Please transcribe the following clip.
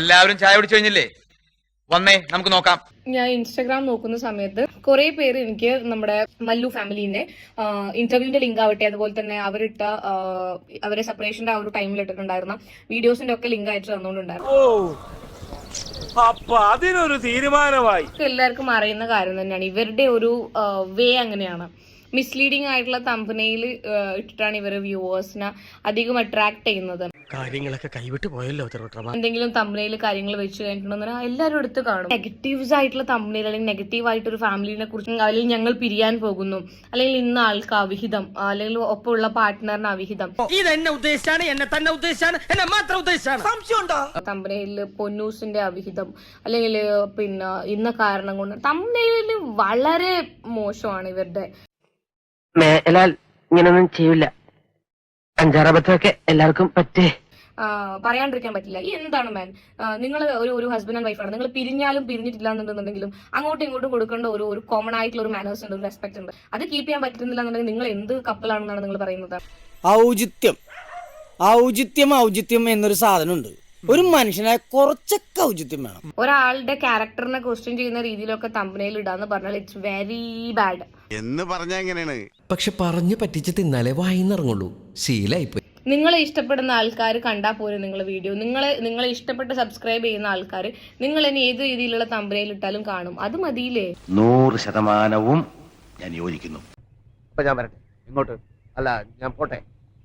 എല്ലാവരും ചായ കുടിച്ചു കഴിഞ്ഞില്ലേ? വന്നേ നമുക്ക് നോക്കാം. ഞാൻ ഇൻസ്റ്റാഗ്രാം നോക്കുന്ന സമയത്ത് കുറെ പേര് എനിക്ക് നമ്മുടെ മല്ലു ഫാമിലിന്റെ ഇന്റർവ്യൂവിന്റെ ലിങ്ക് ആവട്ടെ അതുപോലെ തന്നെ അവരിട്ട അവരെ സെപ്പറേഷന്റെ ആ ഒരു ടൈമിൽ ഇട്ടിട്ടുണ്ടായിരുന്ന വീഡിയോസിന്റെ ഒക്കെ ലിങ്ക് അയച്ചു തന്നുകൊണ്ടുണ്ടായിരുന്നു അപ്പൊ അതിനൊരു തീരുമാനമായി. എല്ലാവർക്കും അറിയുന്ന കാര്യം തന്നെയാണ്. ഇവരുടെ ഒരു വേ അങ്ങനെയാണ്. മിസ്ലീഡിംഗ് ആയിട്ടുള്ള തമ്പനയിൽ ഇട്ടിട്ടാണ് ഇവർ വ്യൂവേഴ്സിനെ അധികം അട്രാക്ട് ചെയ്യുന്നത്. കാര്യങ്ങളൊക്കെ കൈവിട്ട് പോയല്ലോ എന്തെങ്കിലും തമ്പനയിൽ കാര്യങ്ങൾ വെച്ച് കഴിഞ്ഞിട്ടുണ്ടെന്ന് എല്ലാവരും എടുത്ത് കാണും. നെഗറ്റീവ്സ് ആയിട്ടുള്ള തമ്പനയിൽ അല്ലെങ്കിൽ നെഗറ്റീവ് ആയിട്ട് ഒരു ഫാമിലിനെ കുറിച്ച് അല്ലെങ്കിൽ ഞങ്ങൾ പിരിയാൻ പോകുന്നു. അല്ലെങ്കിൽ ഇന്ന ആൾക്ക് അവിഹിതം അല്ലെങ്കിൽ ഒപ്പമുള്ള പാർട്ട്ണറിന് അവിഹിതം. ഇത് എന്നെ ഉദ്ദേശിച്ചാണ് എന്നെ തന്നെ ഉദ്ദേശിച്ചാണ് എന്നെ മാത്രം ഉദ്ദേശിച്ചാണ്. തമ്പനയിൽ പൊന്നൂസിന്റെ അവിഹിതം അല്ലെങ്കിൽ പിന്നെ ഇന്ന കാരണം കൊണ്ട്. തമ്പനയിൽ വളരെ മോശമാണ് ഇവരുടെ മേലാൽ ഇങ്ങനൊന്നും ചെയ്യില്ല അഞ്ചാറബദ്ധമൊക്കെ എല്ലാവർക്കും പറ്റേ. പറയാണ്ടിരിക്കാൻ പറ്റില്ല. ഈ എന്താണ് മാൻ നിങ്ങൾ ഒരു ഒരു ഹസ്ബൻഡ് ആൻഡ് വൈഫാണ് നിങ്ങൾ പിരിഞ്ഞാലും പിരിഞ്ഞിട്ടില്ല എന്നുണ്ടെന്നുണ്ടെങ്കിലും അങ്ങോട്ടും ഇങ്ങോട്ടും കൊടുക്കേണ്ട ഒരു ഒരു കോമൺ ആയിട്ടുള്ള ഒരു മാനേഴ്സ് ഉണ്ട് ഒരു റെസ്പെക്ട് ഉണ്ട്. അത് കീപ്പ് ചെയ്യാൻ പറ്റുന്നില്ല എന്നുണ്ടെങ്കിൽ നിങ്ങൾ എന്ത് കപ്പിളാണെന്നാണ് നിങ്ങൾ പറയുന്നത്? ഔചിത്യം. ഔചിത്യം ഔചിത്യം എന്നൊരു സാധനമുണ്ട്. ഒരു മനുഷ്യനായ കുറച്ചൊക്കെ ഔചിത്യം വേണം. ഒരാളുടെ ക്യാരക്ടറിനെ ക്വസ്റ്റ്യൻ ചെയ്യുന്ന രീതിയിലൊക്കെ തമ്പനയിൽ ഇടാന്ന് പറഞ്ഞാൽ ഇറ്റ്സ് വെരി ബാഡ് എന്ന് പറഞ്ഞ എങ്ങനെയാണ്? പക്ഷെ പറഞ്ഞു പറ്റിച്ച് തിന്നാലേ വായിന്നിറങ്ങുള്ളൂ ശീലായിപ്പോയി. നിങ്ങളെ ഇഷ്ടപ്പെടുന്ന ആൾക്കാർ കണ്ടാൽ പോലും നിങ്ങളെ വീഡിയോ നിങ്ങളെ നിങ്ങളെ ഇഷ്ടപ്പെട്ട് സബ്സ്ക്രൈബ് ചെയ്യുന്ന ആൾക്കാർ നിങ്ങൾ ഇനി ഏത് രീതിയിലുള്ള തമ്പനയിൽ ഇട്ടാലും കാണും. അത് മതിയില്ലേ? നൂറ് ശതമാനവും ഞാൻ യോജിക്കുന്നു. ഞാൻ വരട്ടെ. ഇങ്ങോട്ട്. അല്ല ഞാൻ പോട്ടെ.